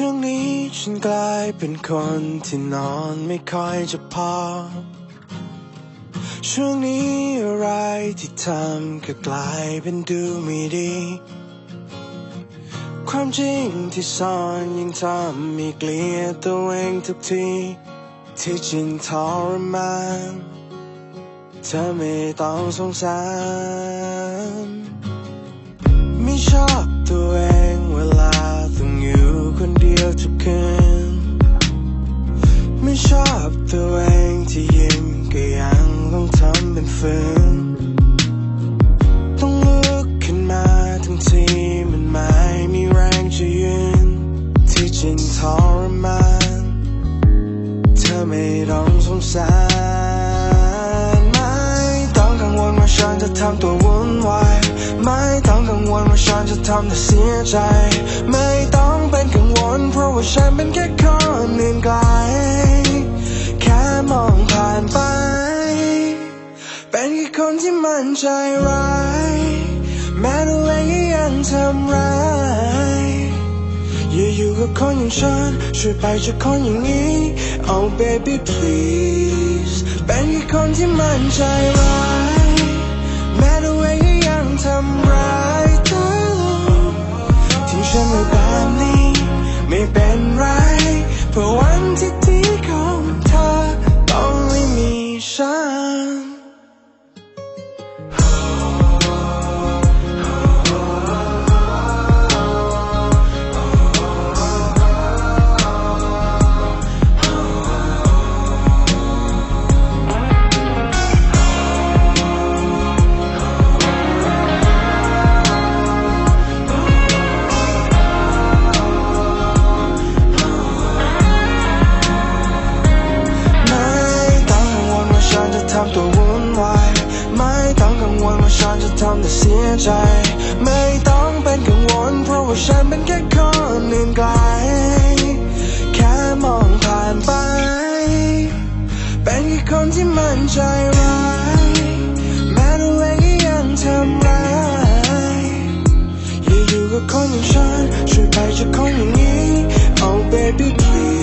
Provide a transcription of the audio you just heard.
ช่วงนี้ฉันกลายเป็นคนที่นอนไม่ค่อยจะพอ ช่วงนี้อะไรที่ทำก็กลายเป็นดูไม่ดี ความจริงที่ซ่อนยังทำให้เกลียดตัวเองทุกที ที่จริงทรมานเธอไม่ต้องสงสารไม่ชอบตัวเองเวลา คนเดียวทุกคืน ไม่ชอบตัวเองที่ยิ้มก็ยังต้องทำเป็นฝืนต้องลุกขึ้นมาทั้งทีมันไม่มีแรงจะยืน ที่จริงทรมานเธอไม่ต้องสงสารไม่ต้องกังวลว่าฉันจะทำตัววุ่นวายไม่ต้องกังวลว่าฉันจะทำเธอเสียใจ ไม่ต้องเป็นกัง วลเพราะว่าฉันเป็นแค่คนหนึ่งไกล แค่มองผ่านไป เป็นแค่คนที่มันใจร้าย แม้ตัวเองก็ยังทำร้ายอย่าอยู่กับคนอย่างฉัน ช่วยไปจากคนอย่างนี้ Oh baby please เป็นแค่คนที่มันใจร้าย แม้ตัวเองก็ยังทำร้าย ราะ ว่าฉันจะทำเธอเสียใจ ไม่ต้องเป็นกังวล เพราะว่าฉันเป็นแค่คนหนึ่งไกล แค่มองผ่านไป เป็นแค่คนที่มันใจร้าย แม้ตัวเองก็ยังทำร้ายอย่าอยู่กับคนอย่างฉันช่วยไปจากคนอย่างนี้ Oh baby please